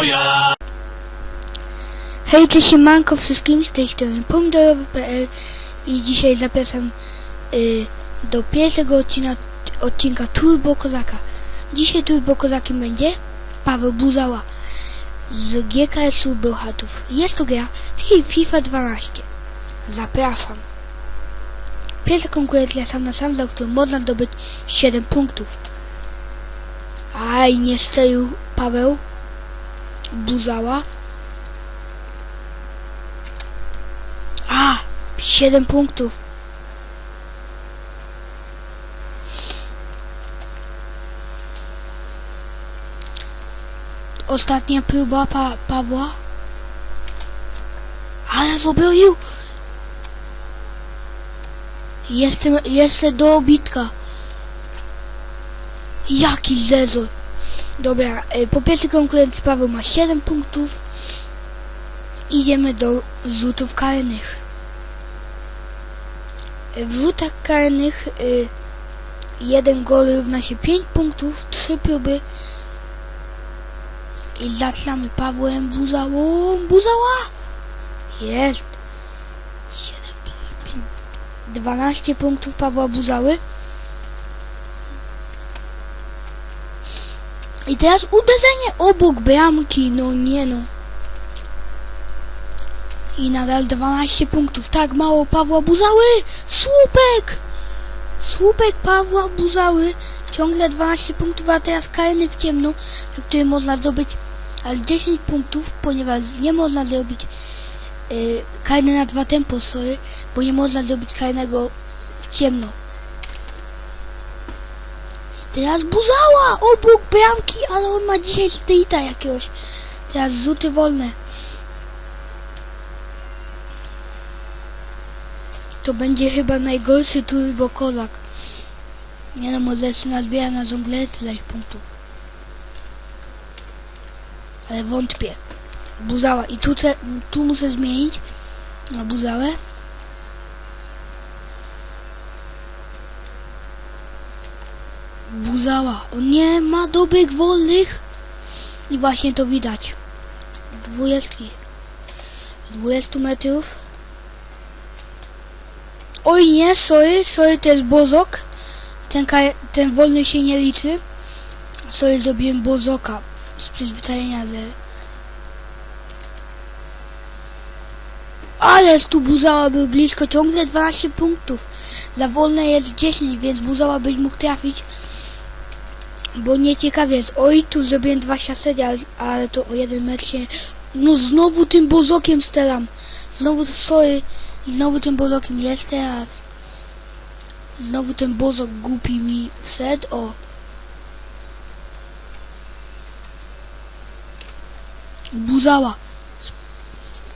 to ja. Hej, cześć siemanko wszystkim, z tej strony pomidorowy.pl i dzisiaj zapraszam y, do pierwszego odcina, odcinka Turbo Kozaka. Dzisiaj Turbo Kozakiem będzie Paweł Buzała z GKS-u Bełchatów. Jest to gra Fi- FIFA 12. Zapraszam. Pierwsza konkurencja sam na sam, za którą można zdobyć 7 punktów. Aj, nie strzelił Paweł Buzała. A! 7 punktów. Ostatnia próba pa Pawła. Ale zrobił! Jestem, jeszcze do obitka. Jaki zezol. Dobra, y, po pierwszej konkurencji Paweł ma 7 punktów. Idziemy do rzutów karnych. W rzutach karnych y, jeden gol równa się 5 punktów, 3 próby. I zaczynamy Pawłem Buzałą. Buzała! Jest! 7, 5, 12 punktów Pawła Buzały. I teraz uderzenie obok bramki, no nie no. I nadal 12 punktów. Tak mało Pawła Buzały. Słupek! Słupek Pawła Buzały. Ciągle 12 punktów, a teraz karny w ciemno, za który można zdobyć aż 10 punktów, ponieważ nie można zrobić yy, karny na dwa tempo, sorry, bo nie można zrobić karnego w ciemno. Teraz Buzała obok bramki, ale on ma dzisiaj streeta jakiegoś. Teraz rzuty wolne. To będzie chyba najgorszy turbo kozak. Nie no, się nazbiera na żonglerce tyle punktów. Ale wątpię. Buzała. I tu, tu muszę zmienić na buzałę. Buzała. On nie ma dobrych wolnych. I właśnie to widać. 20. 20 metrów. Oj nie, sorry, sorry, to jest bozok. Ten, ten wolny się nie liczy. Sorry, zrobiłem bozoka z przyzwyczajenia, że... Ale tu Buzała był blisko, ciągle 12 punktów. Za wolne jest 10, więc Buzała byś mógł trafić. Bo nie ciekawie jest. Oj, tu zrobiłem dwa siasedy, ale, ale to o jeden metr się... No znowu tym bozokiem steram. Znowu, sorry, znowu tym bozokiem jest teraz. Znowu ten bozok głupi mi wszedł, o. Buzała.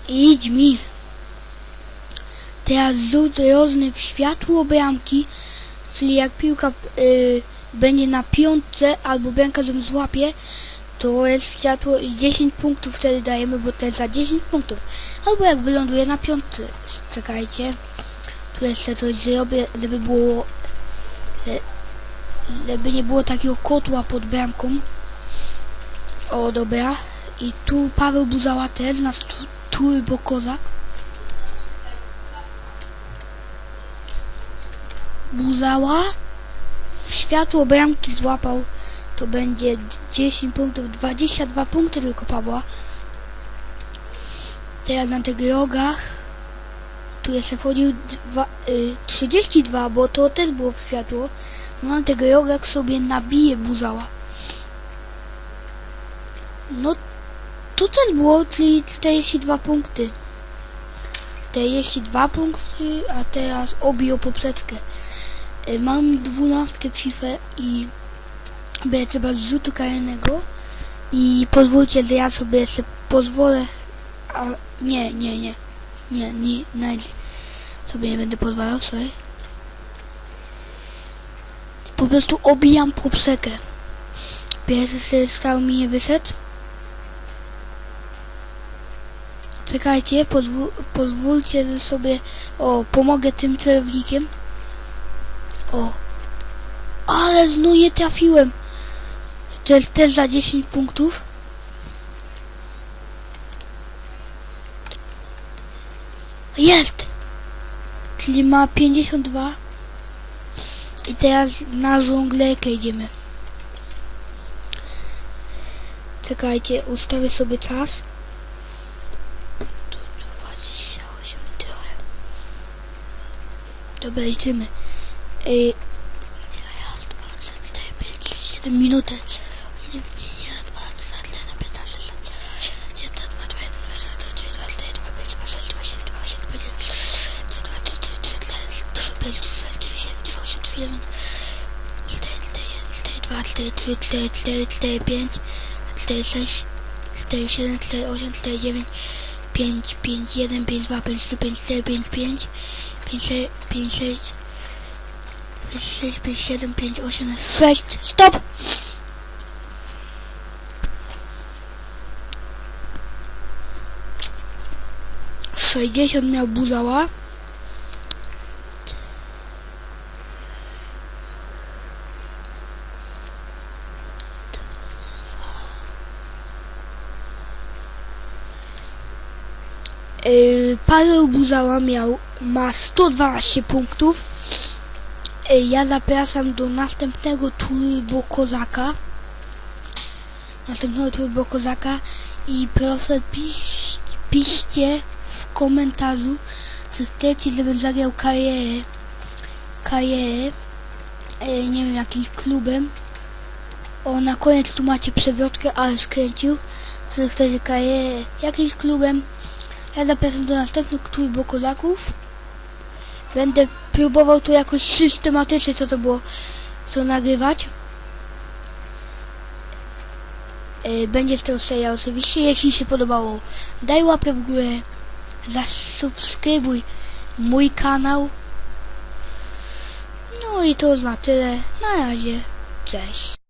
Idź mi. Teraz rzut rożny w światło bramki, czyli jak piłka y, będzie na piątce albo bramka ją złapie, to jest światło i 10 punktów wtedy dajemy, bo to jest za 10 punktów. Albo jak wyląduje na piątce, czekajcie. Tu jeszcze coś zrobię, żeby było, że- żeby nie było takiego kotła pod bramką. O, dobra. I tu Paweł Buzała też, nasz tu- turbo kozak. Buzała światło bramki złapał. To będzie 10 punktów, 22 punkty tylko Pawła. Teraz na tych rogach tu jeszcze wchodził dwa, y, 32, bo to też było światło. No na tych rogach sobie nabije Buzała. No to też było, czyli 42 punkty. 42 punkty, a teraz obił poprzeczkę. Y, Mam dwunastkę FIFA i będzie trzeba rzutu karnego i pozwólcie, że ja sobie pozwolę, a nie, nie, nie, nie, nie, nie, sobie nie będę pozwalał, sorry. Po prostu obijam poprzeczkę. Pierwszy sobie stał mi nie wyszedł. Czekajcie, pozwól, pozwólcie, sobie, o, pomogę tym celownikiem. O. Ale no znów je trafiłem. To jest też za 10 punktów. Jest! Czyli ma 52. I teraz na żonglerkę idziemy. Czekajcie, ustawię sobie czas. Tu Dobra, idziemy. Ej, raz, dwa, trzy, cztery, pięć, siedem minuty. Cztery, trzy, cztery, cztery, cztery, pięć, cztery, sześć, cztery, siedem, cztery, osiem, cztery, dziewięć, pięć, pięć, jeden, pięć, dwa, pięć, trzy, pięć, cztery, pięć, pięć, pięć, sześć, pięć, sześć, 6, 5, 7, 5, 8, 6. Stop! Sześćdziesiąt miał buzała. Yy, Paweł Buzała miał, ma 112 punktów. Ja zapraszam do następnego turbo kozaka. Następnego turbo kozaka i proszę pisz, piszcie w komentarzu, czy chcecie, żebym zagrał karierę. Karierę. E, nie wiem, jakimś klubem. O, na koniec tu macie przewrotkę, ale skręcił. Czy chcecie karierę jakimś klubem. Ja zapraszam do następnych turbo kozaków. Będę próbował to jakoś systematycznie, co to było, co nagrywać. E, Będzie z tego seria oczywiście. Jeśli się podobało, daj łapkę w górę, zasubskrybuj mój kanał. No i to na tyle. Na razie. Cześć.